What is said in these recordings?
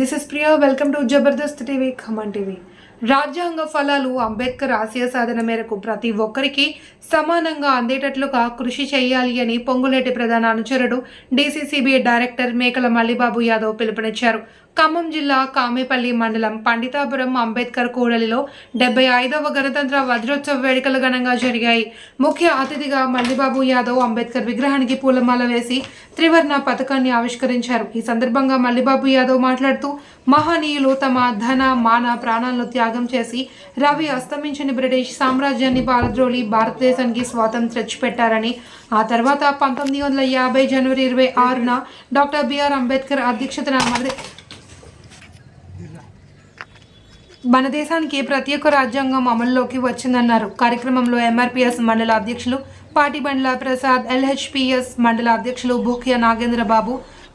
This is Priya welcome to Jabardasth TV Khammam TV రాజ్యాంగ ఫలాలు అంబేద్కర్ ఆశయ సాధన మేరకు ప్రతి ఒక్కరికి సమానంగా అందేటట్లుగా కృషి చేయాలి అని పొంగులేటి ప్రధాన అనుచరుడు డీసీసీబీ డైరెక్టర్ మేకల మల్లిబాబు యాదవ్ పిలుపునిచ్చారు. ఖమ్మం జిల్లా కామేపల్లి మండలం పండితాపురం అంబేద్కర్ కూడలిలో డెబ్బై ఐదవ గణతంత్ర వజ్రోత్సవ వేడుకలు ఘనంగా జరిగాయి. ముఖ్య అతిథిగా మల్లిబాబు యాదవ్ అంబేద్కర్ విగ్రహానికి పూలమాల వేసి త్రివర్ణ పథకాన్ని ఆవిష్కరించారు. ఈ సందర్భంగా మల్లిబాబు యాదవ్ మాట్లాడుతూ మహనీయులు తమ ధన మాన ప్రాణాలను త్యాగం చేసి రవి అస్తమించిన బ్రిటిష్ సామ్రాజ్యాన్ని పాలద్రోలి భారతదేశానికి స్వాతంత్రం తెచ్చిపెట్టారని ఆ తర్వాత పంతొమ్మిది వందల యాభై జనవరి ఇరవై ఆరున డాక్టర్ బిఆర్ అంబేద్కర్ అధ్యక్షతన మన దేశానికి దేశానికి ప్రత్యేక రాజ్యాంగం అమల్లోకి వచ్చిందన్నారు. కార్యక్రమంలో ఎంఆర్పిఎస్ మండల అధ్యక్షులు పాటిబండ్ల ప్రసాద్ ఎల్హెచ్పిఎస్ మండల అధ్యక్షులు భూక్య నాగేంద్రబాబు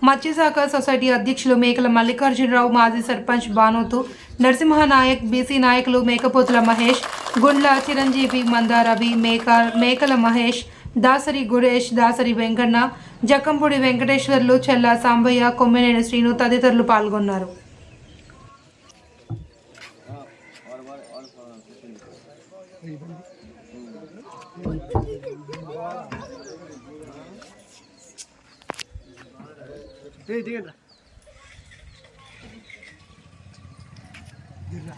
మత్స్యశాఖ సొసైటీ అధ్యక్షులు మేకల మల్లికార్జునరావు మాజీ సర్పంచ్ బానోతు నరసింహ నాయక్ బీసీ నాయకులు మేకపోతుల మహేష్ గుండ్ల చిరంజీవి మందారవి మేక మేకల మహేష్ దాసరి గురేష్ దాసరి వెంకన్న జక్కంపూడి వెంకటేశ్వర్లు చెల్ల సాంబయ్య కొమ్మినేని శ్రీను తదితరులు పాల్గొన్నారు. டேய் டேய்டா டேய்டா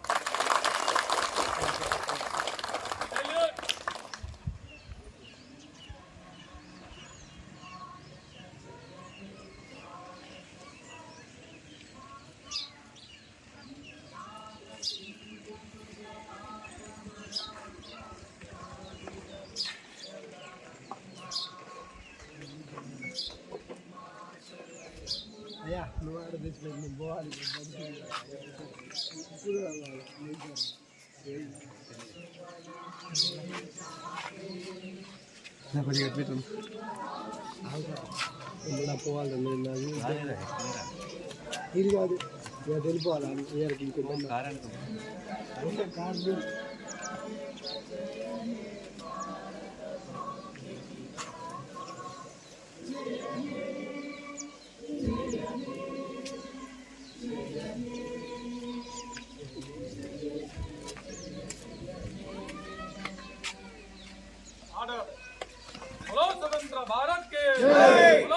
అయ్యా నువ్వు ఆడ తెచ్చిపెట్టి నేను పోవాలి ఇప్పుడు రావాలి. నా పోవాలి ఇది కాదు ఇక వెళ్ళిపోవాలి ఇయర్కి ఇంకొక కారు भारत के।